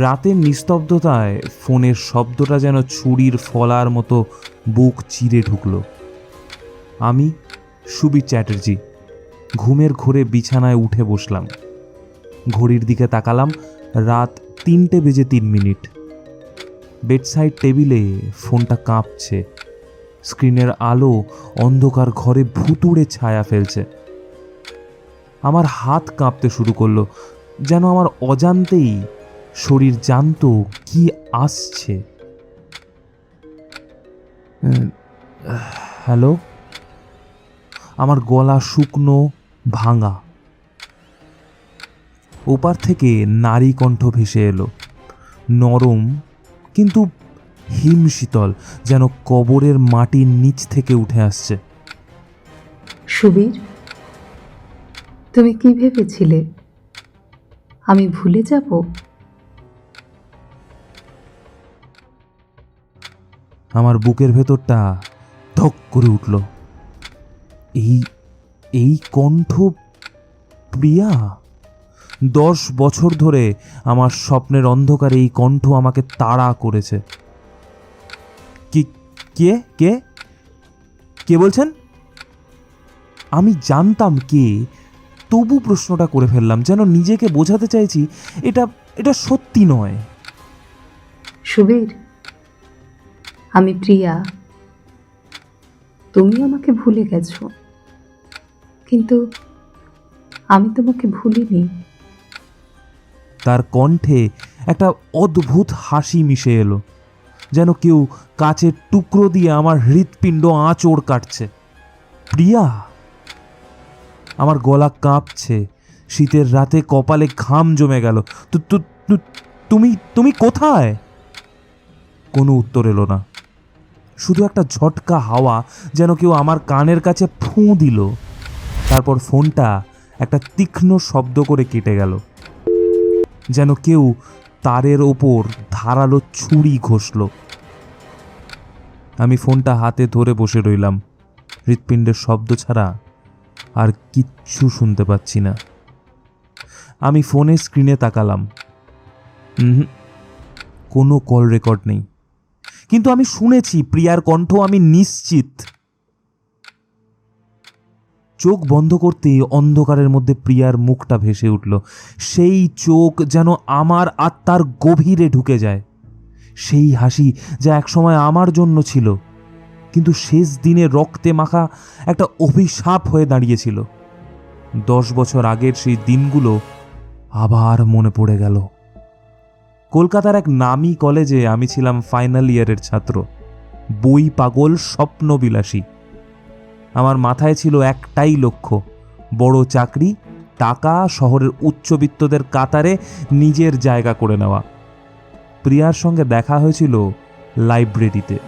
রাতের নিস্তব্ধতায় ফোনের শব্দটা যেন ছুরির ফলার মতো বুক চিরে ঢুকলো। আমি, সুবীর চ্যাটার্জি, ঘুমের ঘোরে বিছানায় উঠে বসলাম। ঘড়ির দিকে তাকালাম, রাত তিনটে বেজে তিন মিনিট। বেডসাইড টেবিলে ফোনটা কাঁপছে। স্ক্রিনের আলো অন্ধকার ঘরে ভুতুড়ে ছায়া ফেলছে। আমার হাত কাঁপতে শুরু করল, যেন আমার অজান্তেই শরীর জানতো কি আসছে? হ্যালো? আমার গলা শুকনো, ভাঙা। ওপার থেকে নারী কণ্ঠ ভেসে এলো। নরম, কিন্তু হিমশীতল, যেন কবরের মাটির নিচ থেকে উঠে আসছে। সুবীর, তুমি কি ভেবেছিলে? আমি ভুলে যাব? আমার বুকের ভেতরটা ধক করে উঠল। এই এই কণ্ঠ প্রিয়া? দশ বছর ধরে আমার স্বপ্নের অন্ধকারে এই কণ্ঠ আমাকে তাড়া করেছে। কি, কে কে? কে বলছেন? আমি জানতাম কে, তবু প্রশ্নটা করে ফেললাম, যেন নিজেকে বোঝাতে চাইছি, এটা এটা সত্যি নয়। সুবীর আমি প্রিয়া। তুমি আমাকে ভুলে গেছো। কিন্তু আমি তোমাকে ভুলিনি। তার কণ্ঠে একটা অদ্ভুত হাসি মিশে এলো, যেন কেউ কাচের টুকরো দিয়ে আমার হৃৎপিণ্ড আঁচড় কাটছে। প্রিয়া! আমার গলা কাঁপছে, শীতের রাতে কপালে ঘাম জমে গেল। তুমি তুমি কোথায়? কোনো উত্তর এলো না। শুধু একটা ঝটকা হাওয়া যেন কেউ আমার কানের কাছে ফুঁ দিল। তারপর ফোনটা একটা তীক্ষ্ণ শব্দ করে কেটে গেল। যেন কেউ তারের ওপর ধারালো ছুরি ঘষল। আমি ফোনটা হাতে ধরে বসে রইলাম। হৃৎপিণ্ডের শব্দ ছাড়া আর কিচ্ছু শুনতে পাচ্ছি না। আমি ফোনের স্ক্রিনে তাকালাম। কোনো কল রেকর্ড নেই। কিন্তু আমি শুনেছি, প্রিয়ার কণ্ঠ আমি নিশ্চিত। চোখ বন্ধ করতে অন্ধকারের মধ্যে প্রিয়ার মুখটা ভেসে উঠল। সেই চোখ যেন আমার আত্মার গভীরে ঢুকে যায়। সেই হাসি যা একসময় আমার জন্য ছিল, কিন্তু শেষ দিনে রক্তে মাখা একটা অভিশাপ হয়ে দাঁড়িয়েছিল। দশ বছর আগের সেই দিনগুলো আবার মনে পড়ে গেল। কলকাতার এক নামী কলেজে আমি ছিলাম ফাইনাল ইয়ারের ছাত্র। বই পাগল, স্বপ্নবিলাসী। আমার মাথায় ছিল একটাই লক্ষ্য, বড় চাকরি, টাকা, শহরের উচ্চবিত্তদের কাতারে নিজের জায়গা করে নেওয়া। প্রিয়ার সঙ্গে দেখা হয়েছিল লাইব্রেরিতে।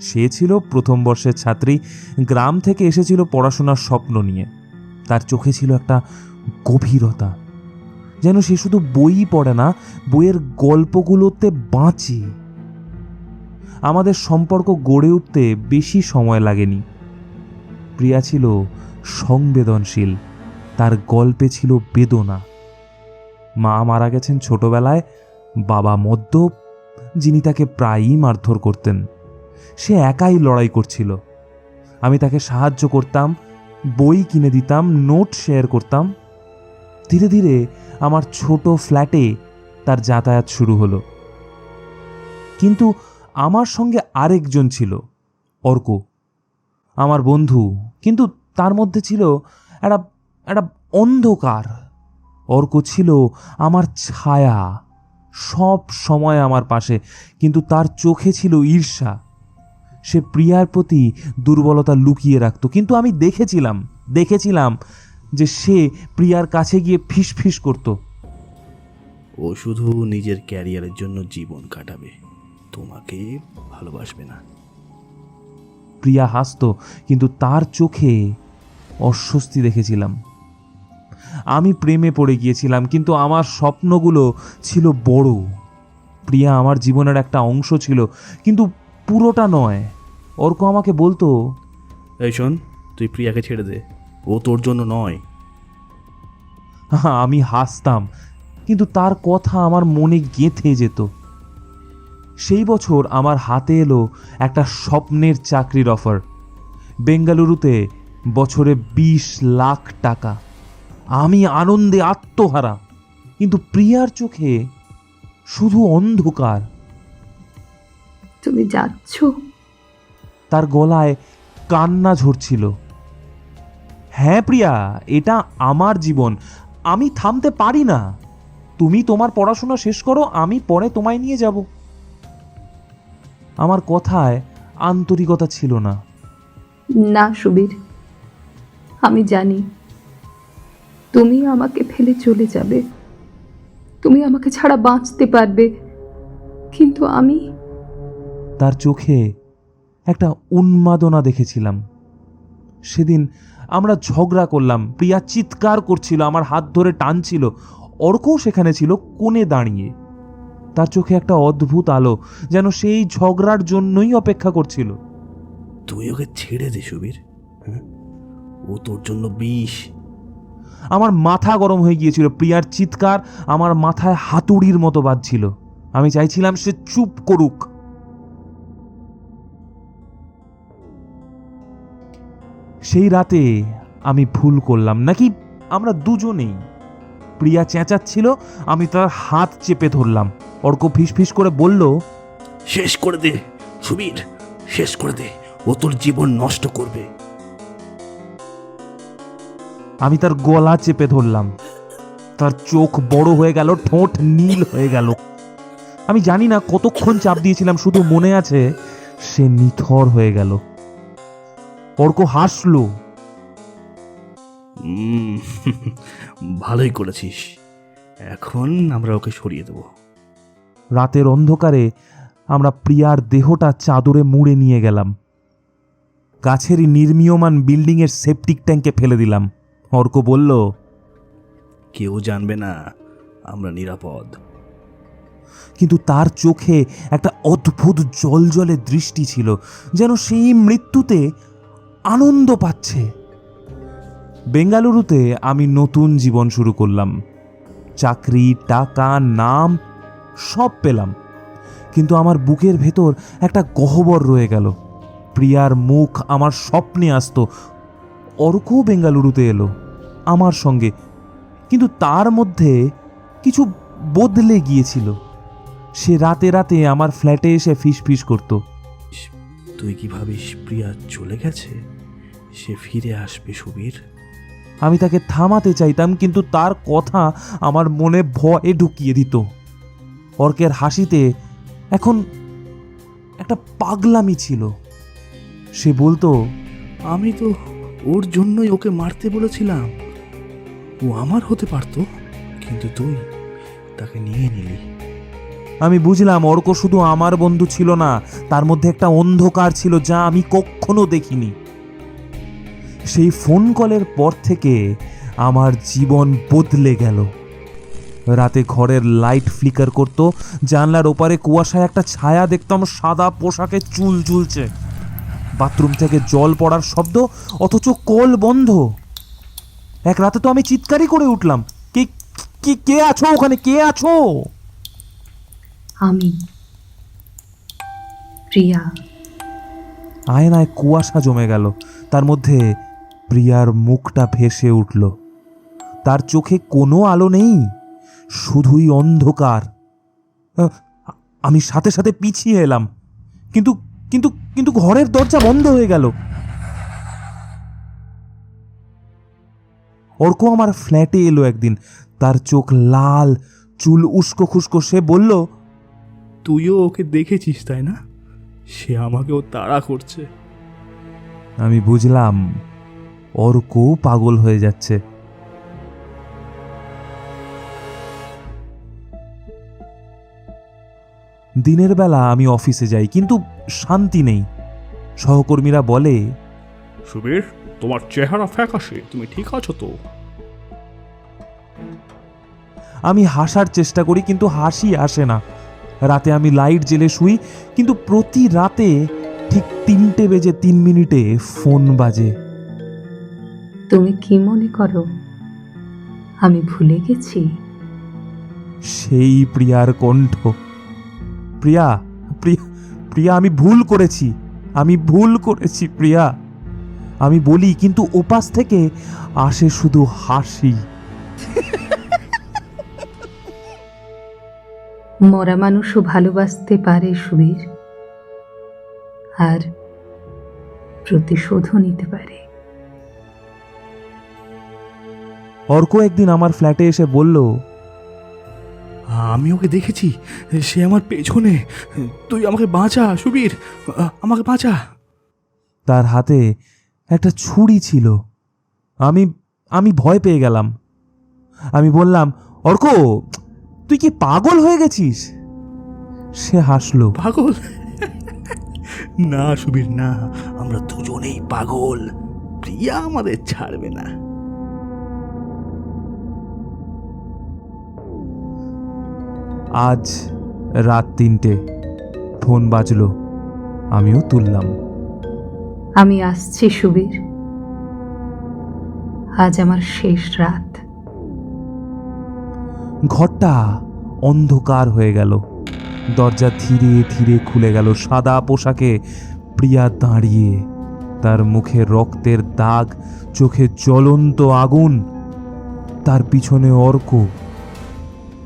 সে ছিল প্রথম বর্ষের ছাত্রী, গ্রাম থেকে এসেছিল পড়াশোনার স্বপ্ন নিয়ে। তার চোখে ছিল একটা গভীরতা। যেন সে শুধু বই পড়ে না, বইয়ের গল্পগুলোতে বাঁচে। আমাদের সম্পর্ক গড়ে উঠতে বেশি সময় লাগেনি। প্রিয়া ছিল সংবেদনশীল, তার গল্পে ছিল বেদনা। মা মারা গেছেন ছোটবেলায়, বাবা মদ্যপ, যিনি তাকে প্রায়ই মারধর করতেন। সে একাই লড়াই করছিল। আমি তাকে সাহায্য করতাম, বই কিনে দিতাম, নোট শেয়ার করতাম। ধীরে ধীরে আমার ছোট ফ্ল্যাটে তার যাতায়াত শুরু হলো। কিন্তু আমার সঙ্গে আরেকজন ছিল, অর্ক। আমার বন্ধু, কিন্তু তার মধ্যে ছিল একটা একটা অন্ধকার। অর্ক ছিল আমার ছায়া, সব সময় আমার পাশে, কিন্তু তার চোখে ছিল ঈর্ষা। সে প্রিয়ার প্রতি দুর্বলতা লুকিয়ে রাখত, কিন্তু আমি দেখেছিলাম দেখেছিলাম যে সে প্রিয়ার কাছে গিয়ে ফিস ফিস করতো। ও শুধু নিজের ক্যারিয়ারের জন্য জীবন কাটাবে। তোমাকে ভালোবাসবে না। প্রিয়া হাসতো কিন্তু তার চোখে অস্বস্তি দেখেছিলাম। আমি প্রেমে পড়ে গিয়েছিলাম কিন্তু আমার স্বপ্নগুলো ছিল বড়। প্রিয়া আমার জীবনের একটা অংশ ছিল কিন্তু পুরোটা নয়। অর্ক আমাকে বলতো এই শোন তুই প্রিয়াকে ছেড়ে দে। ও তোর জন্য নয়। আমি হাসতাম কিন্তু তার কথা আমার মনে গেঁথে যেত। সেই বছর আমার হাতে এলো একটা স্বপ্নের চাকরির অফার। বেঙ্গালুরুতে বছরে বিশ লাখ টাকা। আমি আনন্দে আত্মহারা কিন্তু প্রিয়ার চোখে শুধু অন্ধকার। তুমি যাচ্ছ? তার গলায় কান্না ঝরছিল। হ্যাঁ প্রিয়া এটা আমার জীবন। আমি থামতে পারি না। তুমি তোমার পড়াশোনা শেষ করো আমি পরে তোমায় নিয়ে যাব। আমার কথায় আন্তরিকতা ছিল না। না সুবীর। আমি জানি তুমি আমাকে ফেলে চলে যাবে। তুমি আমাকে ছাড়া বাঁচতে পারবে। কিন্তু আমি তার চোখে একটা উন্মাদনা দেখেছিলাম। সেদিন আমরা ঝগড়া করলাম প্রিয়া চিৎকার করছিল আমার হাত ধরে টানছিল। অর্কও সেখানে ছিল কোণে দাঁড়িয়ে। তার চোখে একটা অদ্ভুত আলো যেন সেই ঝগড়ার জন্যই অপেক্ষা করছিল। তুই ওকে ছেড়ে দে সুবীর। ও তোর জন্য বিষ। আমার মাথা গরম হয়ে গিয়েছিল প্রিয়ার চিৎকার আমার মাথায় হাতুড়ির মতো বাজছিল। আমি চাইছিলাম সে চুপ করুক। সেই রাতে আমি ভুল করলাম। নাকি আমরা দুজনেই? প্রিয়া চেঁচাচ্ছিল আমি তার হাত চেপে ধরলাম। অর্ক ফিস ফিস করে বলল শেষ করে দে সুবীর শেষ করে দে। ও তোর জীবন নষ্ট করবে। আমি তার গলা চেপে ধরলাম। তার চোখ বড় হয়ে গেল ঠোঁট নীল হয়ে গেল। আমি জানি না কতক্ষণ চাপ দিয়েছিলাম শুধু মনে আছে সে নিথর হয়ে গেল। অর্ক হাসলো। ভালোই করেছিস। এখন আমরা ওকে সরিয়ে দেবো। রাতের অন্ধকারে আমরা প্রিয়ার দেহটা চাদরে মুড়ে নিয়ে গেলাম। কাছেরই নির্মীয়মান বিল্ডিংয়ের সেপটিক ট্যাঙ্কে ফেলে দিলাম। অর্ক বলল কেউ জানবে না আমরা নিরাপদ। কিন্তু তার চোখে একটা অদ্ভুত জলজলে দৃষ্টি ছিল যেন সেই মৃত্যুতে আনন্দ পাচ্ছে। বেঙ্গালুরুতে আমি নতুন জীবন শুরু করলাম। চাকরি, টাকা, নাম, সব পেলাম। কিন্তু আমার বুকের ভেতর একটা গহ্বর রয়ে গেল। প্রিয়ার মুখ আমার স্বপ্নে আসতো। অর্কও বেঙ্গালুরুতে এলো, আমার সঙ্গে। কিন্তু তার মধ্যে কিছু বদলে গিয়েছিল। সে রাতে রাতে আমার ফ্ল্যাটে এসে ফিস ফিস করতো। তুই কি ভাবিস প্রিয়া চলে গেছে? সে ফিরে আসবে সুবীর। আমি তাকে থামাতে চাইতাম কিন্তু তার কথা আমার মনে ভয়ে ঢুকিয়ে দিত। অর্কের হাসিতে এখন একটা পাগলামি ছিল। সে বলতো আমি তো ওর জন্যই ওকে মারতে বলেছিলাম। ও আমার হতে পারতো কিন্তু তুই তাকে নিয়ে নিলি। আমি বুঝলাম অর্ক শুধু আমার বন্ধু ছিল না তার মধ্যে একটা অন্ধকার ছিল যা আমি কখনো দেখিনি। সেই ফোন কলের পর থেকে আমার জীবন বদলে গেল। রাতে ঘরের লাইট ফ্লিকার করত জানলার ওপারে কুয়াশায় একটা ছায়া দেখতাম সাদা পোশাকে চুল ঝুলছে। বাথরুম থেকে জল পড়ার শব্দ অথচ কল বন্ধ। এক রাতে তো আমি চিৎকারই করে উঠলাম কে কে কে আছো ওখানে? কে আছো? আমি প্রিয়া। আয়নায় কুয়াশা জমে গেল। তার মধ্যে প্রিয়ার মুখটা ভেসে উঠল। তার চোখে কোনো আলো নেই শুধুই অন্ধকার। আমি সাথে সাথে পিছিয়ে এলাম কিন্তু কিন্তু কিন্তু ঘরের দরজা বন্ধ হয়ে গেল। অর্ক আমার ফ্ল্যাটে এলো একদিন। তার চোখ লাল চুল উস্কো খুস্কো। সে বলল তুইও ওকে দেখেছিস তাই না? সে আমাকেও তাড়া করছে। আমি বুঝলাম অর্কও পাগল হয়ে যাচ্ছে। দিনের বেলা আমি অফিসে যাই কিন্তু শান্তি নেই। সহকর্মীরা বলে সুবীর তোমার চেহারা ফ্যাকাশে তুমি ঠিক আছো তো? আমি হাসার চেষ্টা করি কিন্তু হাসি আসে না। রাতে আমি লাইট জেলে শুই কিন্তু প্রতি রাতে ঠিক তিনটে বেজে তিন মিনিটে ফোন বাজে। তুমি কি মনে করো? আমি ভুলে গেছি। সেই প্রিয়ার কণ্ঠ। প্রিয়া প্রিয়া প্রিয়া আমি ভুল করেছি। আমি ভুল করেছি প্রিয়া। আমি বলি কিন্তু ওপাশ থেকে আসে শুধু হাসি। মরা মানুষও ভালোবাসতে পারে সুবীর। আর প্রতিশোধও নিতে পারে। অর্ক একদিন আমার ফ্ল্যাটে এসে বলল আমি ওকে দেখেছি। সে আমার পেছনে। তুই আমাকে বাঁচা সুবীর। আমাকে বাঁচা। তার হাতে একটা ছুরি ছিল। আমি আমি ভয় পেয়ে গেলাম। আমি বললাম অর্ক তুই কি পাগল হয়ে গেছিস? সে হাসলো পাগল? না সুবীর না। আমরা দুজনেই পাগল। প্রিয়া আমাদের ছাড়বে না। আজ রাত তিনটে। ফোন বাজলো আমিও তুললাম। আমি আসছি সুবীর। আজ আমার শেষ রাত। ঘরটা অন্ধকার হয়ে গেল। দরজা ধীরে ধীরে খুলে গেল। সাদা পোশাকে প্রিয়া দাঁড়িয়ে তার মুখে রক্তের দাগ চোখে জ্বলন্ত আগুন তার পিছনে অর্ক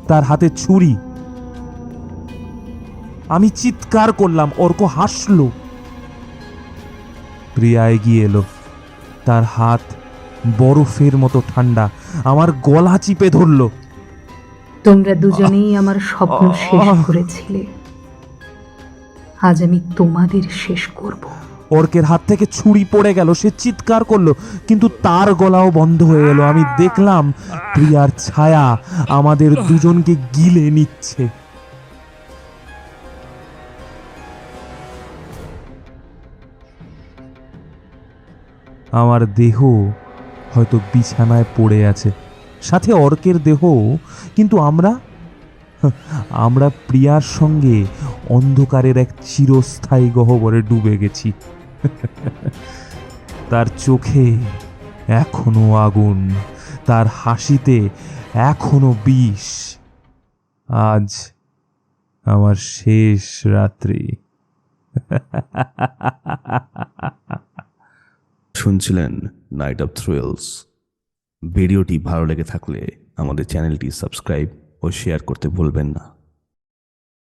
তার হাতে ছুরি। আমি চিৎকার করলাম অর্ক হাসলো। প্রিয়া এগিয়ে এলো। তার হাত বরফের মতো ঠান্ডা আমার গলা চিপে ধরলো। তোমরা দুজনেই আমার স্বপ্ন শেষ করেছিলে। আজ আমি তোমাদের শেষ করব। অর্কের হাত থেকে ছুরি পড়ে গেল সে চিৎকার করল কিন্তু তার গলাও বন্ধ হয়ে গেল। আমি দেখলাম প্রিয়ার ছায়া আমাদের দুজনকে গিলে নিচ্ছে। আমার দেহ হয়তো বিছানায় পড়ে আছে। সাথে অর্কের দেহ কিন্তু আমরা? আমরা প্রিয়ার সঙ্গে অন্ধকারের এক চিরস্থায়ী গহ্বরে ডুবে গেছি। তার চোখে এখনও আগুন, তার হাসিতে এখনও বিষ। আজ আমার শেষ রাত্রি। শুনছিলেন নাইট অফ থ্রিলস ভিডিওটি ভালো লেগে থাকলে আমাদের চ্যানেলটি সাবস্ক্রাইব ও শেয়ার করতে ভুলবেন না।